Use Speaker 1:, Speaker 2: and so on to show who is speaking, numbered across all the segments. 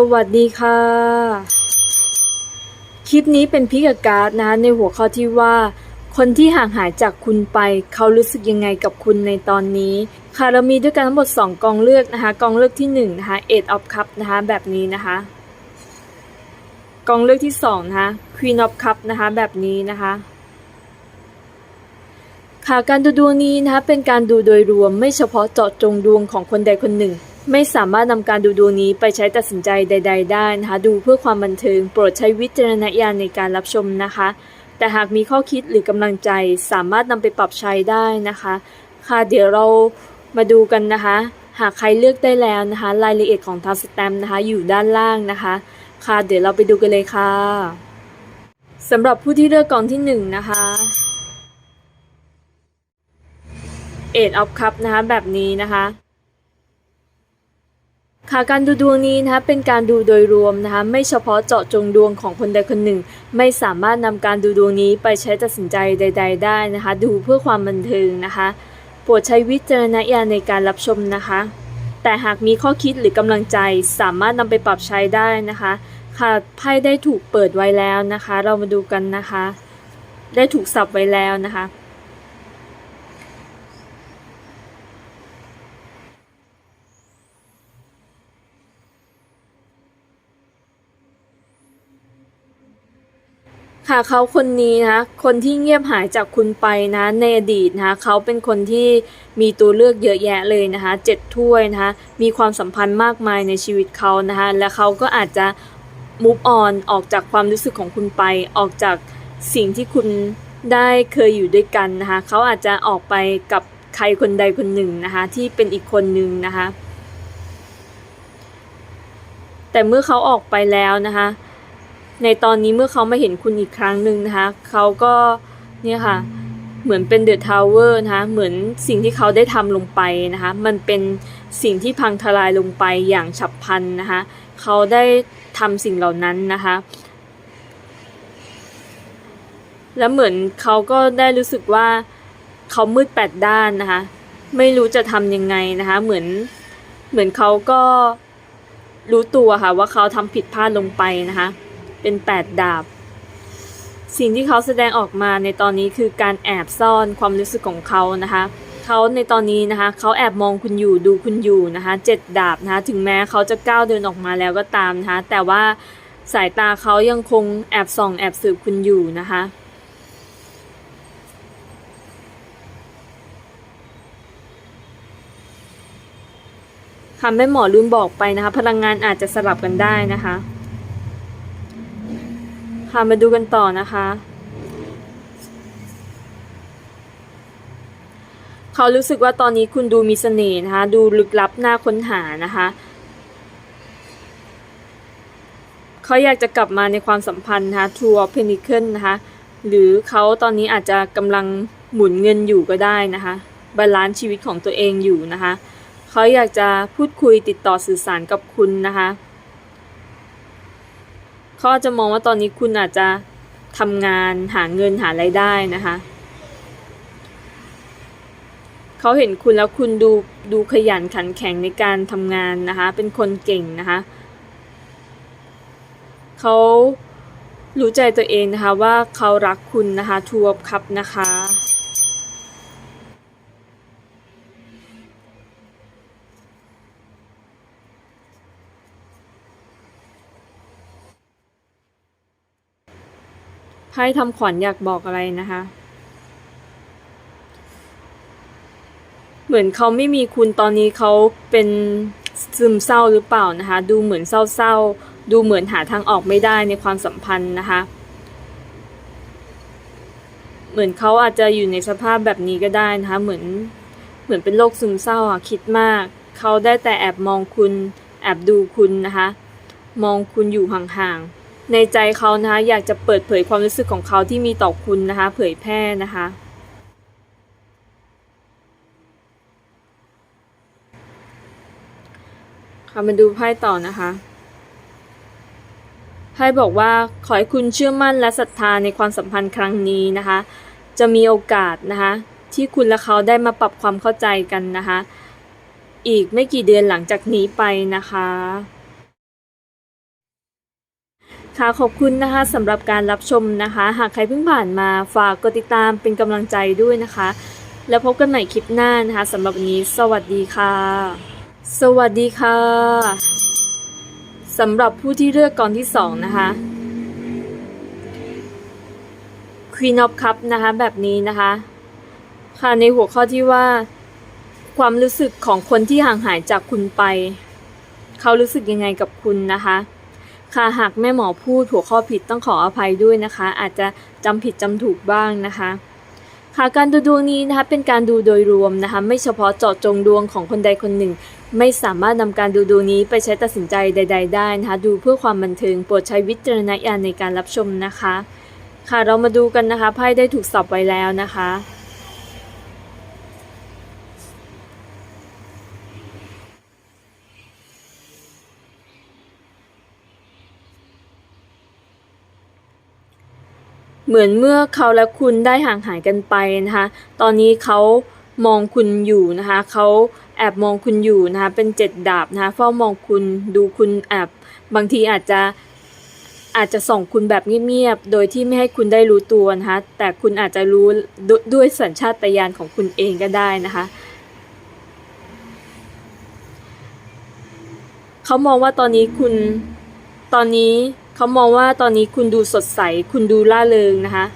Speaker 1: สวัสดีค่ะ คลิปนี้เป็นพิกบการ์ดนะในหัวข้อที่ว่า คนที่ห่างหายจากคุณไป เขารู้สึกยังไงกับคุณในตอนนี้ ค่ะเรามีด้วยกันทั้งหมด 2 กองเลือกนะคะกองเลือกที่1นะคะ Eight of Cup นะคะแบบนี้นะคะ กองเลือกที่2นะคะ Queen of Cup นะคะแบบนี้นะคะค่ะการดูดวงนี้นะคะเป็นการดูโดยรวมไม่เฉพาะเจาะจงดวงของคนใดคนหนึ่ง ไม่สามารถนำการดูดวงนี้ไปใช้ตัดสินใจใด ๆ ได้นะคะ ดูเพื่อความบันเทิง โปรดใช้วิจารณญาณในการรับชมนะคะ แต่หากมีข้อคิดหรือกำลังใจสามารถนำไปปรับใช้ได้นะคะ ค่ะเดี๋ยวเรามาดูกันนะคะ หากใครเลือกได้แล้วนะคะ รายละเอียดของทางสแตมนะคะ อยู่ด้านล่างนะคะ ค่ะเดี๋ยวเราไปดูกันเลยค่ะสำหรับผู้ที่เลือกกองที่หนึ่งนะคะเอ็ดออฟคัพนะคะแบบนี้นะคะ ค่ะการดูดวงนี้นะคะเป็นการดูโดยรวมนะคะไม่เฉพาะเจาะจงดวงของคนใดคนหนึ่ง ไม่สามารถนำการดูดวงนี้ไปใช้ตัดสินใจใด ๆ ได้นะคะ ดูเพื่อความบันเทิงนะคะโปรดใช้วิจารณญาณในการรับชมนะคะ แต่หากมีข้อคิดหรือกำลังใจสามารถนำไปปรับใช้ได้นะคะค่ะไพ่ได้ถูกเปิดไว้แล้วนะคะ เรามาดูกันนะคะ ได้ถูกสับไว้แล้วนะคะ ค่ะเขาคนนี้นะ คนที่เงียบหายจากคุณไปนะ ในอดีตนะคะเขาเป็นคนที่มีตัวเลือกเยอะแยะเลยนะคะเจ็ดถ้วยนะคะ มีความสัมพันธ์มากมายในชีวิตเขานะคะ และเขาก็อาจจะ move on ออกจากความรู้สึกของคุณไป ออกจากสิ่งที่คุณได้เคยอยู่ด้วยกันนะคะ เขาอาจจะออกไปกับใครคนใดคนหนึ่งนะคะ ที่เป็นอีกคนหนึ่งนะคะ แต่เมื่อเขาออกไปแล้วนะคะ ในตอนนี้เมื่อเขามาเห็นคุณอีกครั้งหนึ่งนะคะ เขาก็เนี่ยค่ะ เหมือนเป็นเดอะทาวเวอร์นะคะ เหมือนสิ่งที่เขาได้ทำลงไปนะคะ มันเป็นสิ่งที่พังทลายลงไปอย่างฉับพลันนะคะ เขาได้ทำสิ่งเหล่านั้นนะคะ แล้วเหมือนเขาก็ได้รู้สึกว่าเขามืดแปดด้านนะคะ ไม่รู้จะทำยังไงนะคะ เหมือนเหมือนเขาก็รู้ตัวค่ะว่าเขาทำผิดพลาดลงไปนะคะ เป็นแปดดาบ สิ่งที่เขาแสดงออกมาในตอนนี้คือการแอบซ่อนความรู้สึกของเขานะคะเขาในตอนนี้นะคะเขาแอบมองคุณอยู่ดูคุณอยู่นะคะเจ็ดดาบนะคะถึงแม้เขาจะก้าวเดินออกมาแล้วก็ตามนะคะแต่ว่าสายตาเขายังคงแอบส่องแอบสืบคุณอยู่นะคะค่ะแม่หมอลืมบอกไปนะคะ พลังงานอาจจะสลับกันได้นะคะ ค่ะมาดูกันต่อนะคะเขารู้สึกว่าตอนนี้คุณดูมีเสน่ห์นะคะ ดูลึกลับน่าค้นหานะคะ เขาอยากจะกลับมาในความสัมพันธ์นะคะ Two of Pentacles นะคะ หรือเขาตอนนี้อาจจะกำลังหมุนเงินอยู่ก็ได้นะคะ บาลานซ์ชีวิตของตัวเองอยู่นะคะ เขาอยากจะพูดคุยติดต่อสื่อสารกับคุณนะคะ เขาอาจจะมองว่าตอนนี้คุณอาจจะทำงานหาเงินหารายได้นะคะ เขาเห็นคุณแล้วคุณดูดูขยันขันแข็งในการทำงานนะคะ เป็นคนเก่งนะคะ เขารู้ใจตัวเองนะคะว่าเขารักคุณนะคะทัวร์คับนะคะ ไพ่ทำขวัญอยากบอกอะไรนะคะ เหมือนเขาไม่มีคุณตอนนี้เขาเป็นซึมเศร้าหรือเปล่านะคะ ดูเหมือนเศร้าๆ ดูเหมือนหาทางออกไม่ได้ในความสัมพันธ์นะคะ เหมือนเขาอาจจะอยู่ในสภาพแบบนี้ก็ได้นะคะ เหมือนเหมือนเป็นโรคซึมเศร้าอะคิดมากเขาได้แต่แอบมองคุณแอบดูคุณนะคะ มองคุณอยู่ห่างๆ ในใจเขานะคะอยากจะเปิดเผยความรู้สึกของเขาที่มีต่อคุณนะคะเผยแพร่นะคะค่ะมาดูไพ่ต่อนะคะไพ่บอกว่าขอให้คุณเชื่อมั่นและศรัทธาในความสัมพันธ์ครั้งนี้นะคะ จะมีโอกาสนะคะที่คุณและเขาได้มาปรับความเข้าใจกันนะคะ อีกไม่กี่เดือนหลังจากนี้ไปนะคะ ค่ะขอบคุณนะคะสำหรับการรับชมนะคะ หากใครเพิ่งผ่านมาฝากกดติดตามเป็นกำลังใจด้วยนะคะ แล้วพบกันใหม่คลิปหน้านะคะสำหรับวันนี้ สวัสดีค่ะ สวัสดีค่ะสำหรับผู้ที่เลือกกองที่สองนะคะ Queen of Cup นะคะแบบนี้นะคะ ค่ะในหัวข้อที่ว่า ความรู้สึกของคนที่ห่างหายจากคุณไป เขารู้สึกยังไงกับคุณนะคะ ค่ะหากแม่หมอพูดหัวข้อผิดต้องขออภัยด้วยนะคะ อาจจะจำผิดจำถูกบ้างนะคะค่ะการดูดวงนี้นะคะเป็นการดูโดยรวมนะคะไม่เฉพาะเจาะจงดวงของคนใดคนหนึ่ง ไม่สามารถนำการดูดวงนี้ไปใช้ตัดสินใจใด ๆ ได้นะคะดูเพื่อความบันเทิงโปรดใช้วิจารณญาณในการรับชมนะคะ ค่ะเรามาดูกันนะคะไพ่ได้ถูกสับไว้แล้วนะคะ เหมือนเมื่อเขาและคุณได้ห่างหายกันไปนะคะ ตอนนี้เขามองคุณอยู่นะคะ เขาแอบมองคุณอยู่นะคะ เป็นเจ็ดดาบนะคะเฝ้ามองคุณดูคุณแอบบางทีอาจจะอาจจะส่องคุณแบบเงียบๆ โดยที่ไม่ให้คุณได้รู้ตัวนะคะ แต่คุณอาจจะรู้ดด้วยสัญชาตญาณของคุณเองก็ได้นะคะ เขามองว่าตอนนี้คุณ ตอนนี้ เขามองว่าตอนนี้คุณดูสดใส คุณดูล่าเริงนะคะ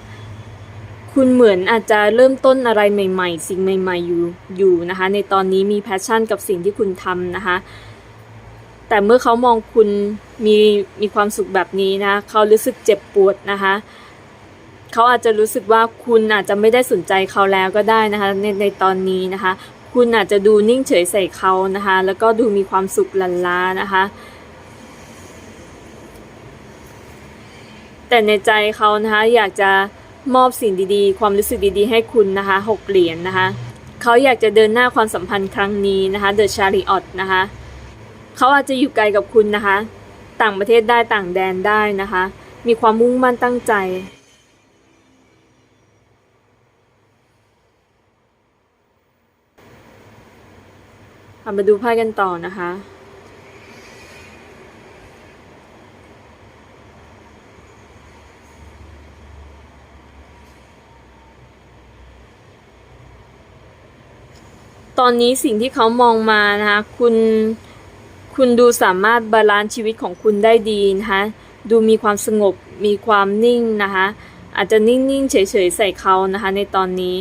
Speaker 1: คุณเหมือนอาจจะเริ่มต้นอะไรใหม่ ๆ สิ่งใหม่ ๆ อยู่อยู่นะคะ ในตอนนี้มีแพชชั่นกับสิ่งที่คุณทำนะคะ แต่เมื่อเขามองคุณมีมีความสุขแบบนี้นะ เขารู้สึกเจ็บปวดนะคะเขาอาจจะรู้สึกว่าคุณอาจจะไม่ได้สนใจเขาแล้วก็ได้นะคะในในตอนนี้นะคะ คุณอาจจะดูนิ่งเฉยใส่เขานะคะ แล้วก็ดูมีความสุขลันล้านะคะ แต่ในใจเขานะคะอยากจะมอบสิ่งดีๆ ความรู้สึกดีๆ ให้คุณนะคะหกเหรียญนนะคะเขาอยากจะเดินหน้าความสัมพันธ์ครั้งนี้นะคะ The Chariot นะคะเขาอาจจะอยู่ไกลกับคุณนะคะ ต่างประเทศได้ต่างแดนได้นะคะ มีความมุ่งมั่นตั้งใจเอามาดูไพ่กันต่อนะคะ ตอนนี้สิ่งที่เขามองมานะคะคุณคุณดูสามารถบาลานซ์ชีวิตของคุณได้ดีนะคะดูมีความสงบมีความนิ่งนะคะอาจจะนิ่งๆเฉยๆใส่เขานะคะในตอนนี้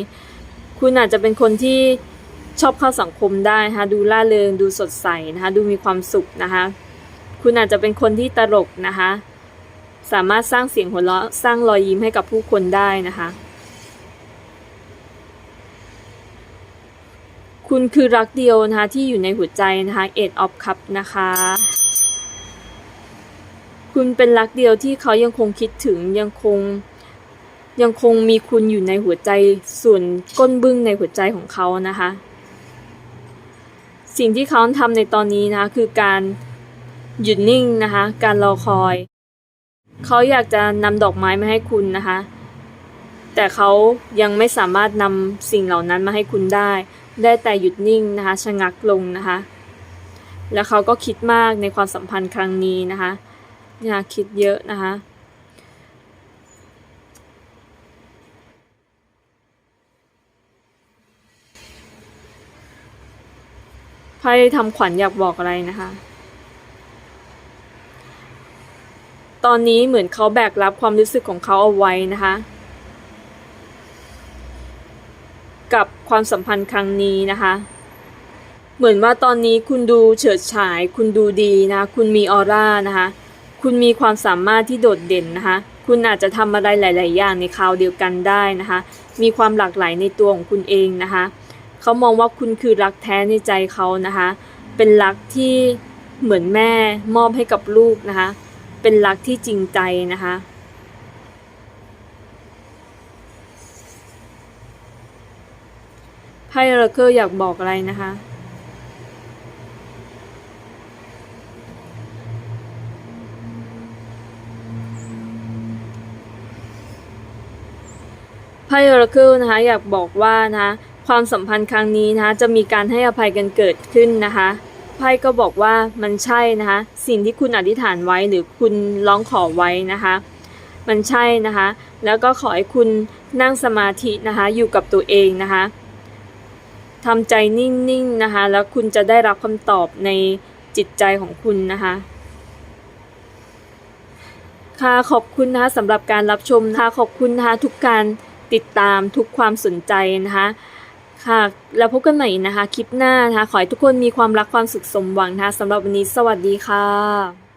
Speaker 1: คุณอาจจะเป็นคนที่ชอบเข้าสังคมได้นะคะดูล่าเริงดูสดใสนะคะดูมีความสุขนะคะคุณอาจจะเป็นคนที่ตลกนะคะสามารถสร้างเสียงหัวเราะสร้างรอยยิ้มให้กับผู้คนได้นะคะ คุณคือรักเดียวนะคะที่อยู่ในหัวใจนะคะ Eight of Cup นะคะ คุณเป็นรักเดียวที่เขายังคงคิดถึงยังคงยังคงมีคุณอยู่ในหัวใจส่วนก้นบึ้งในหัวใจของเขานะคะ สิ่งที่เขาทำในตอนนี้นะคะคือการหยุดนิ่งนะคะ การรอคอย เขาอยากจะนำดอกไม้มาให้คุณนะคะ แต่เขายังไม่สามารถนำสิ่งเหล่านั้นมาให้คุณได้ ได้แต่หยุดนิ่งนะคะชะงักลงนะคะ แล้วเขาก็คิดมากในความสัมพันธ์ครั้งนี้นะคะนะคะคิดเยอะนะคะไพ่ทำขวัญอยากบอกอะไรนะคะ ตอนนี้เหมือนเขาแบกรับความรู้สึกของเขาเอาไว้นะคะ กับความสัมพันธ์ครั้งนี้นะคะ เหมือนว่าตอนนี้คุณดูเฉิดฉาย คุณดูดีนะคุณมีออร่านะคะ คุณมีความสามารถที่โดดเด่นนะคะ คุณอาจจะทำอะไรหลาย ๆ อย่างในคราวเดียวกันได้นะคะ มีความหลากหลายในตัวของคุณเองนะคะเขามองว่าคุณคือรักแท้ในใจเขานะคะ เป็นรักที่เหมือนแม่มอบให้กับลูกนะคะ เป็นรักที่จริงใจนะคะ ไพ่เรเกอร์อยากบอกอะไรนะคะ ไพ่อราเคิลนะคะอยากบอกว่านะคะความสัมพันธ์ครั้งนี้นะคะจะมีการให้อภัยกันเกิดขึ้นนะคะไพ่ก็บอกว่ามันใช่นะคะสิ่งที่คุณอธิษฐานไว้หรือคุณร้องขอไว้นะคะมันใช่นะคะ แล้วก็ขอให้คุณนั่งสมาธินะคะ อยู่กับตัวเองนะคะ ทำใจนิ่งๆนะคะ แล้วคุณจะได้รับคำตอบในจิตใจของคุณนะคะ ค่ะขอบคุณนะคะสำหรับการรับชมนะคะขอบคุณนะคะทุกการติดตามทุกความสนใจนะคะค่ะแล้วพบกันใหม่นะคะ คลิปหน้านะคะ ขอให้ทุกคนมีความรักความสุขสมหวังนะคะสำหรับวันนี้สวัสดีค่ะ